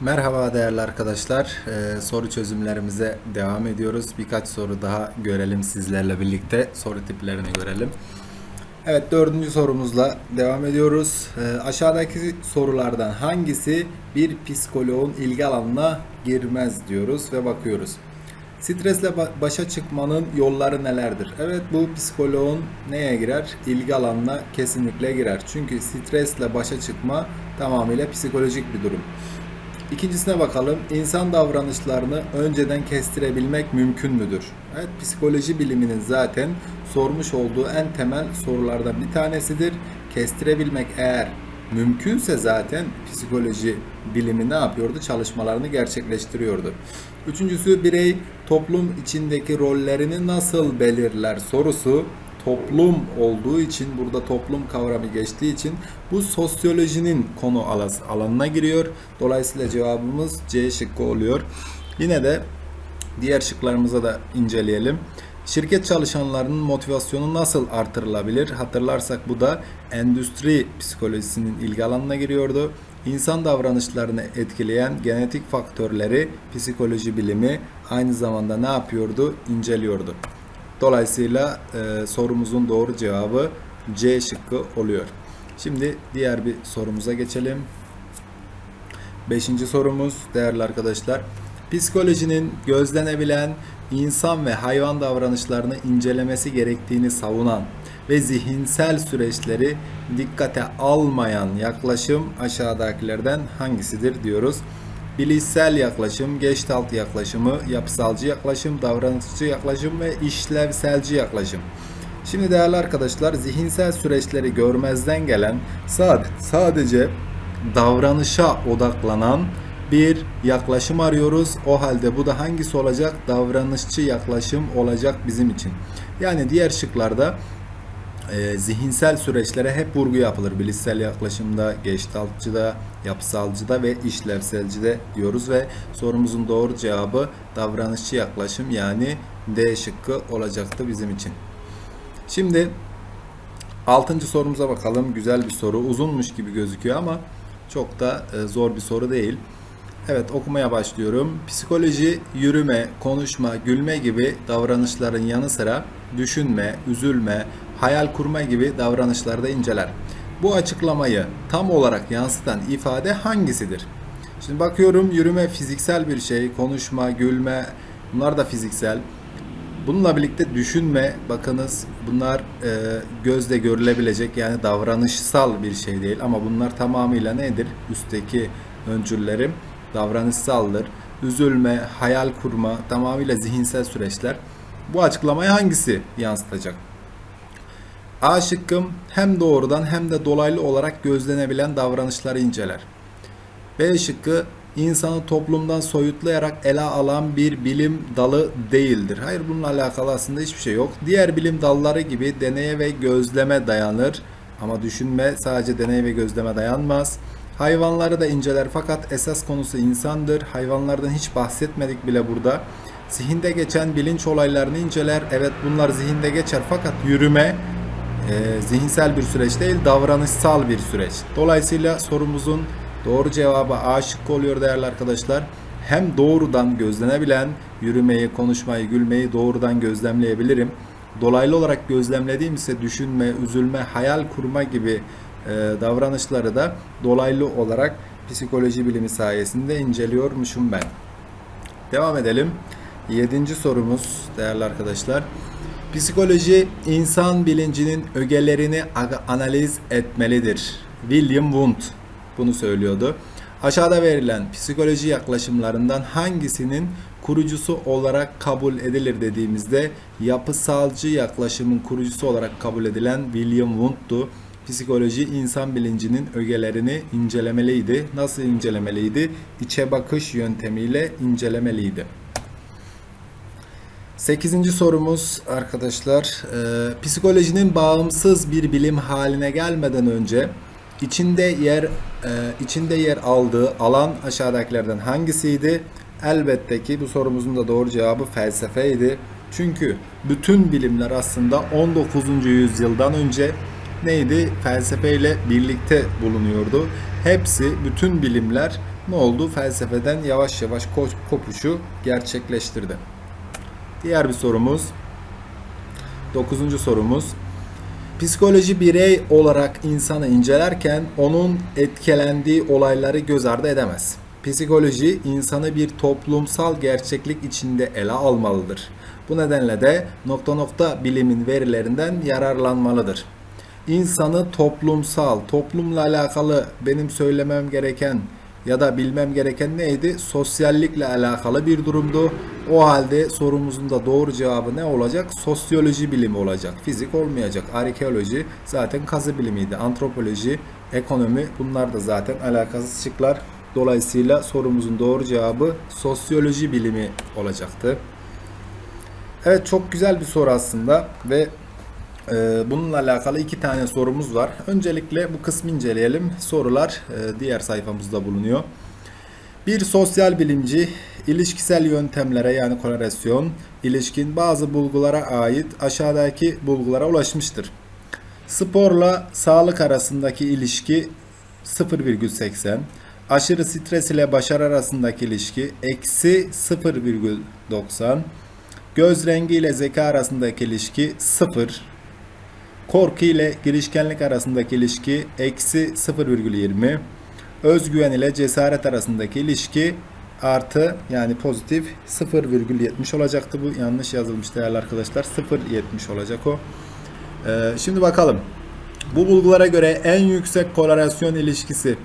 Merhaba değerli arkadaşlar. Ee, soru çözümlerimize devam ediyoruz. Birkaç soru daha görelim sizlerle birlikte. Soru tiplerini görelim. Evet dördüncü sorumuzla devam ediyoruz. Ee, aşağıdaki sorulardan hangisi bir psikoloğun ilgi alanına girmez diyoruz ve bakıyoruz. Stresle ba- başa çıkmanın yolları nelerdir? Evet bu psikoloğun neye girer? İlgi alanına kesinlikle girer. Çünkü stresle başa çıkma tamamıyla psikolojik bir durum. İkincisine bakalım. İnsan davranışlarını önceden kestirebilmek mümkün müdür? Evet, psikoloji biliminin zaten sormuş olduğu en temel sorulardan bir tanesidir. Kestirebilmek eğer mümkünse zaten psikoloji bilimi ne yapıyordu? Çalışmalarını gerçekleştiriyordu. Üçüncüsü birey toplum içindeki rollerini nasıl belirler sorusu toplum olduğu için burada toplum kavramı geçtiği için bu sosyolojinin konu alanına giriyor. Dolayısıyla cevabımız C şıkkı oluyor. Yine de diğer şıklarımıza da inceleyelim. Şirket çalışanlarının motivasyonu nasıl artırılabilir? Hatırlarsak bu da endüstri psikolojisinin ilgi alanına giriyordu. İnsan davranışlarını etkileyen genetik faktörleri psikoloji bilimi aynı zamanda ne yapıyordu? İnceliyordu. Dolayısıyla e, sorumuzun doğru cevabı C şıkkı oluyor. Şimdi diğer bir sorumuza geçelim. Beşinci sorumuz değerli arkadaşlar. Psikolojinin gözlenebilen insan ve hayvan davranışlarını incelemesi gerektiğini savunan ve zihinsel süreçleri dikkate almayan yaklaşım aşağıdakilerden hangisidir diyoruz. Bilişsel yaklaşım, Gestalt yaklaşımı, yapısalcı yaklaşım, davranışçı yaklaşım ve işlevselci yaklaşım. Şimdi değerli arkadaşlar zihinsel süreçleri görmezden gelen sad- sadece davranışa odaklanan bir yaklaşım arıyoruz. O halde bu da hangisi olacak? Davranışçı yaklaşım olacak bizim için. Yani diğer şıklarda e, zihinsel süreçlere hep vurgu yapılır. Bilişsel yaklaşımda, geçtaltçıda, yapısalcıda ve işlevselcide diyoruz ve sorumuzun doğru cevabı davranışçı yaklaşım yani D şıkkı olacaktı bizim için. Şimdi altıncı sorumuza bakalım. Güzel bir soru. Uzunmuş gibi gözüküyor ama çok da e, zor bir soru değil. Evet okumaya başlıyorum. Psikoloji, yürüme, konuşma, gülme gibi davranışların yanı sıra düşünme, üzülme, hayal kurma gibi davranışlarda inceler. Bu açıklamayı tam olarak yansıtan ifade hangisidir? Şimdi bakıyorum yürüme fiziksel bir şey, konuşma, gülme bunlar da fiziksel. Bununla birlikte düşünme, bakınız bunlar e, gözle görülebilecek yani davranışsal bir şey değil ama bunlar tamamıyla nedir? Üstteki öncüllerim davranışsaldır. Üzülme, hayal kurma tamamıyla zihinsel süreçler. Bu açıklamayı hangisi yansıtacak? A şıkkım hem doğrudan hem de dolaylı olarak gözlenebilen davranışları inceler. B şıkkı insanı toplumdan soyutlayarak ele alan bir bilim dalı değildir. Hayır bununla alakalı aslında hiçbir şey yok. Diğer bilim dalları gibi deneye ve gözleme dayanır. Ama düşünme sadece deney ve gözleme dayanmaz. Hayvanları da inceler fakat esas konusu insandır. Hayvanlardan hiç bahsetmedik bile burada. Zihinde geçen bilinç olaylarını inceler. Evet bunlar zihinde geçer fakat yürüme e, zihinsel bir süreç değil davranışsal bir süreç. Dolayısıyla sorumuzun doğru cevabı A şıkkı oluyor değerli arkadaşlar. Hem doğrudan gözlenebilen yürümeyi, konuşmayı, gülmeyi doğrudan gözlemleyebilirim. Dolaylı olarak gözlemlediğim ise düşünme, üzülme, hayal kurma gibi e, davranışları da dolaylı olarak psikoloji bilimi sayesinde inceliyormuşum ben. Devam edelim. Yedinci sorumuz değerli arkadaşlar. Psikoloji insan bilincinin ögelerini analiz etmelidir. William Wundt bunu söylüyordu. Aşağıda verilen psikoloji yaklaşımlarından hangisinin kurucusu olarak kabul edilir dediğimizde yapısalcı yaklaşımın kurucusu olarak kabul edilen William Wundt'tu. Psikoloji insan bilincinin ögelerini incelemeliydi. Nasıl incelemeliydi? İçe bakış yöntemiyle incelemeliydi. Sekizinci sorumuz arkadaşlar. Ee, psikolojinin bağımsız bir bilim haline gelmeden önce içinde yer e, içinde yer aldığı alan aşağıdakilerden hangisiydi? Elbette ki bu sorumuzun da doğru cevabı felsefeydi. Çünkü bütün bilimler aslında 19. yüzyıldan önce neydi? Felsefeyle birlikte bulunuyordu. Hepsi, bütün bilimler ne oldu? Felsefeden yavaş yavaş ko- kopuşu gerçekleştirdi. Diğer bir sorumuz. Dokuzuncu sorumuz. Psikoloji birey olarak insanı incelerken onun etkilendiği olayları göz ardı edemez. Psikoloji insanı bir toplumsal gerçeklik içinde ele almalıdır. Bu nedenle de nokta nokta bilimin verilerinden yararlanmalıdır. İnsanı toplumsal, toplumla alakalı benim söylemem gereken ya da bilmem gereken neydi? Sosyallikle alakalı bir durumdu. O halde sorumuzun da doğru cevabı ne olacak? Sosyoloji bilimi olacak. Fizik olmayacak. Arkeoloji zaten kazı bilimiydi. Antropoloji, ekonomi bunlar da zaten alakasız şıklar. Dolayısıyla sorumuzun doğru cevabı sosyoloji bilimi olacaktı. Evet çok güzel bir soru aslında ve Bununla alakalı iki tane sorumuz var. Öncelikle bu kısmı inceleyelim. Sorular e, diğer sayfamızda bulunuyor. Bir sosyal bilimci ilişkisel yöntemlere yani korelasyon ilişkin bazı bulgulara ait aşağıdaki bulgulara ulaşmıştır. Sporla sağlık arasındaki ilişki 0,80. Aşırı stres ile başarı arasındaki ilişki eksi 0,90. Göz rengi ile zeka arasındaki ilişki 0. Korku ile girişkenlik arasındaki ilişki eksi 0,20. Özgüven ile cesaret arasındaki ilişki artı yani pozitif 0,70 olacaktı. Bu yanlış yazılmış değerli arkadaşlar. 0,70 olacak o. Ee, şimdi bakalım. Bu bulgulara göre en yüksek korelasyon ilişkisi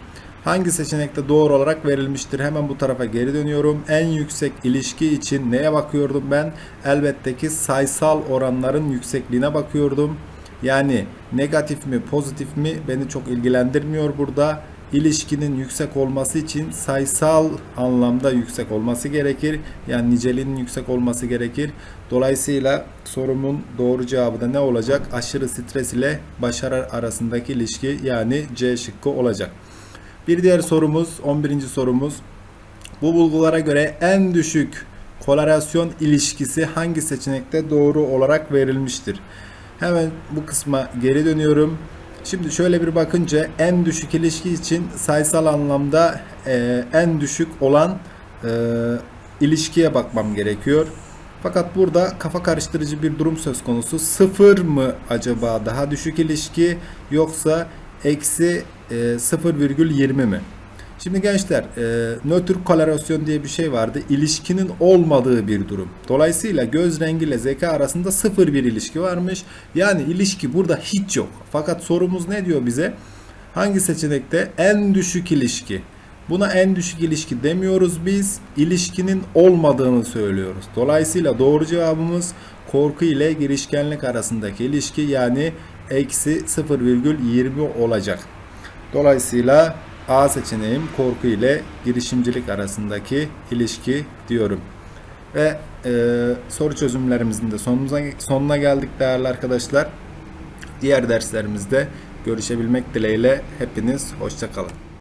hangi seçenekte doğru olarak verilmiştir? Hemen bu tarafa geri dönüyorum. En yüksek ilişki için neye bakıyordum ben? Elbette ki sayısal oranların yüksekliğine bakıyordum. Yani negatif mi pozitif mi beni çok ilgilendirmiyor burada. İlişkinin yüksek olması için sayısal anlamda yüksek olması gerekir. Yani niceliğinin yüksek olması gerekir. Dolayısıyla sorumun doğru cevabı da ne olacak? Aşırı stres ile başarı arasındaki ilişki yani C şıkkı olacak. Bir diğer sorumuz 11. sorumuz. Bu bulgulara göre en düşük korelasyon ilişkisi hangi seçenekte doğru olarak verilmiştir? Hemen bu kısma geri dönüyorum. Şimdi şöyle bir bakınca en düşük ilişki için sayısal anlamda e, en düşük olan e, ilişkiye bakmam gerekiyor. Fakat burada kafa karıştırıcı bir durum söz konusu. Sıfır mı acaba daha düşük ilişki yoksa eksi e, 0,20 mi? Şimdi gençler e, nötr korelasyon diye bir şey vardı. İlişkinin olmadığı bir durum. Dolayısıyla göz rengiyle zeka arasında sıfır bir ilişki varmış. Yani ilişki burada hiç yok. Fakat sorumuz ne diyor bize? Hangi seçenekte en düşük ilişki? Buna en düşük ilişki demiyoruz biz. İlişkinin olmadığını söylüyoruz. Dolayısıyla doğru cevabımız korku ile girişkenlik arasındaki ilişki yani eksi 0,20 olacak. Dolayısıyla A seçeneğim korku ile girişimcilik arasındaki ilişki diyorum. Ve e, soru çözümlerimizin de sonuna, sonuna geldik değerli arkadaşlar. Diğer derslerimizde görüşebilmek dileğiyle hepiniz hoşçakalın.